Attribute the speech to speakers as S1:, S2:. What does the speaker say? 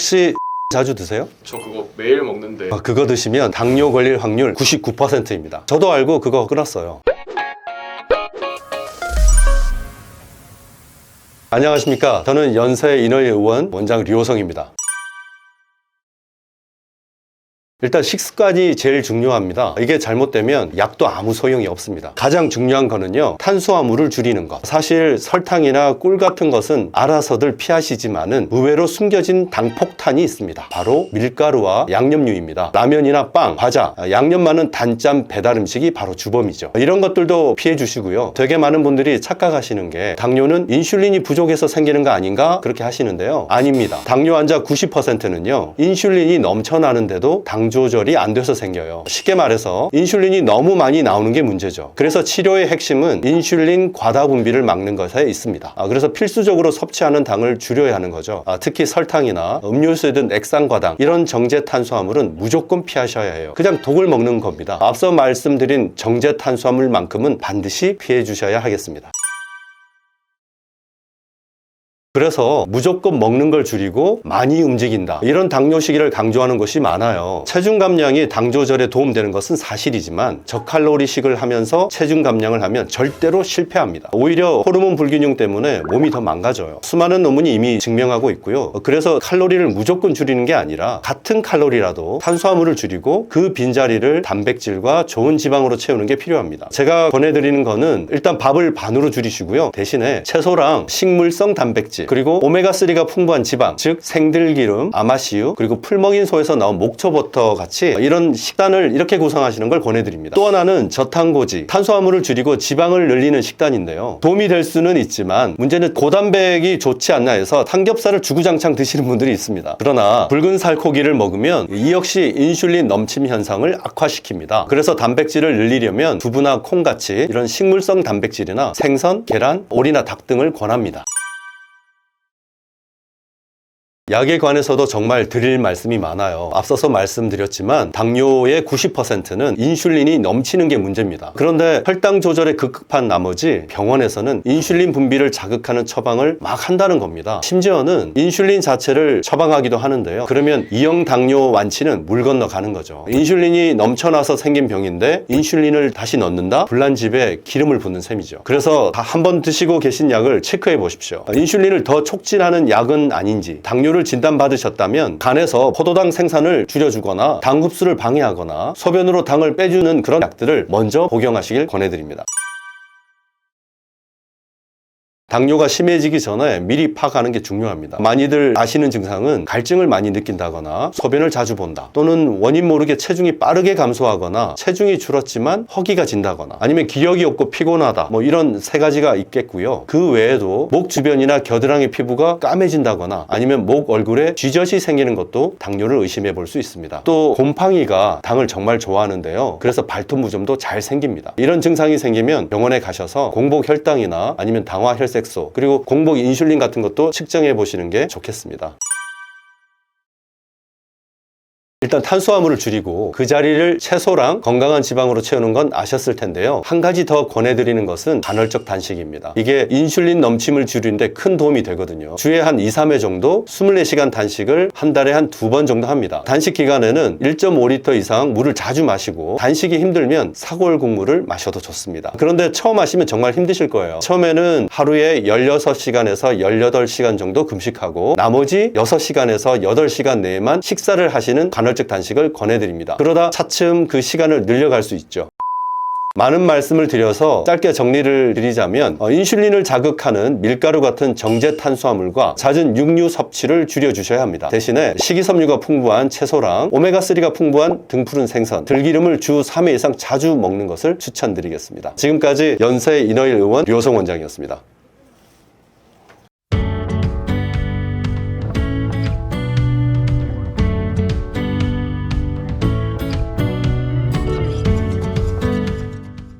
S1: 혹시 자주 드세요?
S2: 저 그거 매일 먹는데
S1: 아, 그거 드시면 당뇨 걸릴 확률 99%입니다. 저도 알고 그거 끊었어요. 안녕하십니까. 저는 연세 인허위 의원 원장 류호성입니다. 일단 식습관이 제일 중요합니다. 이게 잘못되면 약도 아무 소용이 없습니다. 가장 중요한 거는요, 탄수화물을 줄이는 것. 사실 설탕이나 꿀 같은 것은 알아서들 피하시지만은 의외로 숨겨진 당폭탄이 있습니다. 바로 밀가루와 양념류입니다. 라면이나 빵, 과자, 양념 많은 단짠 배달 음식이 바로 주범이죠. 이런 것들도 피해 주시고요. 되게 많은 분들이 착각하시는 게 당뇨는 인슐린이 부족해서 생기는 거 아닌가 그렇게 하시는데요. 아닙니다. 당뇨 환자 90%는요, 인슐린이 넘쳐나는데도 당 조절이 안 돼서 생겨요. 쉽게 말해서 인슐린이 너무 많이 나오는 게 문제죠. 그래서 치료의 핵심은 인슐린 과다 분비를 막는 것에 있습니다. 아, 그래서 필수적으로 섭취하는 당을 줄여야 하는 거죠. 아, 특히 설탕이나 음료수에 든 액상과당 이런 정제 탄수화물은 무조건 피하셔야 해요. 그냥 독을 먹는 겁니다. 앞서 말씀드린 정제 탄수화물만큼은 반드시 피해 주셔야 하겠습니다. 그래서 무조건 먹는 걸 줄이고 많이 움직인다. 이런 당뇨 시기를 강조하는 것이 많아요. 체중 감량이 당 조절에 도움되는 것은 사실이지만 저칼로리식을 하면서 체중 감량을 하면 절대로 실패합니다. 오히려 호르몬 불균형 때문에 몸이 더 망가져요. 수많은 논문이 이미 증명하고 있고요. 그래서 칼로리를 무조건 줄이는 게 아니라 같은 칼로리라도 탄수화물을 줄이고 그 빈자리를 단백질과 좋은 지방으로 채우는 게 필요합니다. 제가 권해드리는 거는 일단 밥을 반으로 줄이시고요. 대신에 채소랑 식물성 단백질 그리고 오메가3가 풍부한 지방, 즉 생들기름, 아마시유, 그리고 풀먹인 소에서 나온 목초버터 같이 이런 식단을 이렇게 구성하시는 걸 권해드립니다. 또 하나는 저탄고지, 탄수화물을 줄이고 지방을 늘리는 식단인데요. 도움이 될 수는 있지만 문제는 고단백이 좋지 않나 해서 삼겹살을 주구장창 드시는 분들이 있습니다. 그러나 붉은 살코기를 먹으면 이 역시 인슐린 넘침 현상을 악화시킵니다. 그래서 단백질을 늘리려면 두부나 콩같이 이런 식물성 단백질이나 생선, 계란, 오리나 닭 등을 권합니다. 약에 관해서도 정말 드릴 말씀이 많아요. 앞서서 말씀드렸지만 당뇨의 90%는 인슐린이 넘치는 게 문제입니다. 그런데 혈당 조절에 급급한 나머지 병원에서는 인슐린 분비를 자극하는 처방을 막 한다는 겁니다. 심지어는 인슐린 자체를 처방하기도 하는데요. 그러면 이형 당뇨 완치는 물 건너 가는 거죠. 인슐린이 넘쳐나서 생긴 병인데 인슐린을 다시 넣는다? 불난집에 기름을 붓는 셈이죠. 그래서 다 한 번 드시고 계신 약을 체크해 보십시오. 인슐린을 더 촉진하는 약은 아닌지 당뇨를 진단받으셨다면 간에서 포도당 생산을 줄여주거나 당 흡수를 방해하거나 소변으로 당을 빼주는 그런 약들을 먼저 복용하시길 권해드립니다. 당뇨가 심해지기 전에 미리 파악하는 게 중요합니다. 많이들 아시는 증상은 갈증을 많이 느낀다거나 소변을 자주 본다 또는 원인 모르게 체중이 빠르게 감소하거나 체중이 줄었지만 허기가 진다거나 아니면 기력이 없고 피곤하다 뭐 이런 세 가지가 있겠고요. 그 외에도 목 주변이나 겨드랑이 피부가 까매진다거나 아니면 목 얼굴에 쥐젖이 생기는 것도 당뇨를 의심해 볼 수 있습니다. 또 곰팡이가 당을 정말 좋아하는데요. 그래서 발톱 무좀도 잘 생깁니다. 이런 증상이 생기면 병원에 가셔서 공복 혈당이나 아니면 당화 혈색 색소 그리고 공복 인슐린 같은 것도 측정해 보시는 게 좋겠습니다. 일단 탄수화물을 줄이고 그 자리를 채소랑 건강한 지방으로 채우는 건 아셨을 텐데요. 한 가지 더 권해드리는 것은 간헐적 단식입니다. 이게 인슐린 넘침을 줄이는데 큰 도움이 되거든요. 주에 한 2, 3회 정도 24시간 단식을 한 달에 한 두 번 정도 합니다. 단식 기간에는 1.5리터 이상 물을 자주 마시고 단식이 힘들면 사골 국물을 마셔도 좋습니다. 그런데 처음 하시면 정말 힘드실 거예요. 처음에는 하루에 16시간에서 18시간 정도 금식하고 나머지 6시간에서 8시간 내에만 식사를 하시는 간헐적 간헐적 단식을 권해드립니다. 그러다 차츰 그 시간을 늘려갈 수 있죠. 많은 말씀을 드려서 짧게 정리를 드리자면 어, 인슐린을 자극하는 밀가루 같은 정제 탄수화물과 잦은 육류 섭취를 줄여주셔야 합니다. 대신에 식이섬유가 풍부한 채소랑 오메가3가 풍부한 등푸른 생선, 들기름을 주 3회 이상 자주 먹는 것을 추천드리겠습니다. 지금까지 연세 인어일 의원 류호성 원장이었습니다.